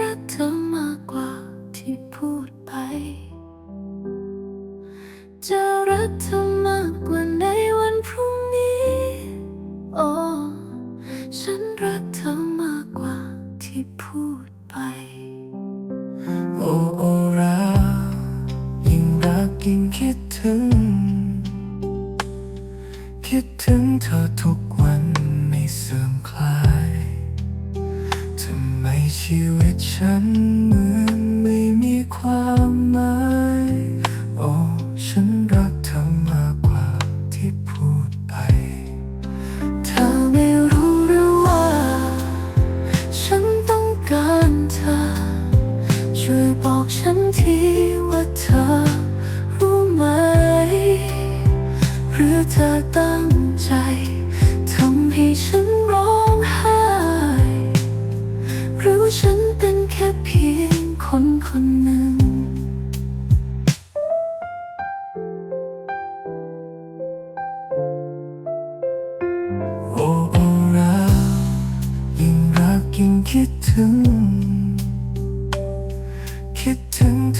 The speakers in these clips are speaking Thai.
รักเธอมากกว่าที่พูดไป จะรักเธอมากกว่าในวันพรุ่งนี้ โอ้ ฉันรักเธอมากกว่าที่พูดไป โอ้โอ้รักยิ่งรักยิ่งคิดถึง คิดถึงเธอทุกวัน ชีวิตฉัน คนคนหนึ่ง โอ้โอ้รัยิ่งรักยิ่งคิดถึง คิดถึงเธ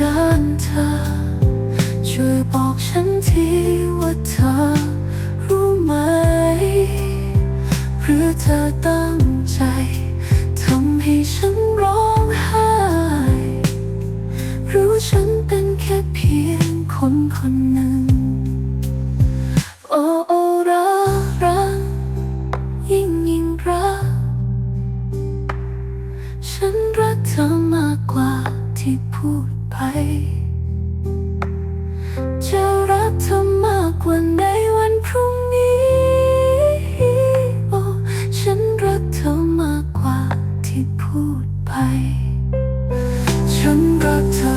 กินเธอ ช่วยบอกฉันทีว่าเธอรู้ไหม หรือเธอตั้งใจทำให้ฉันร้องไห้ รู้ฉันเป็นแค่เพียงคนคนหนึ่ง โอ้โอ้รักรักยิ่งยิ่งรัก ฉันรักเธอมากกว่าที่พูด ไป จะรักเธอมากกว่าในวันพรุ่งนี้ โอ้ฉันรักเธอมากกว่าที่พูดไป ฉันรักเธอ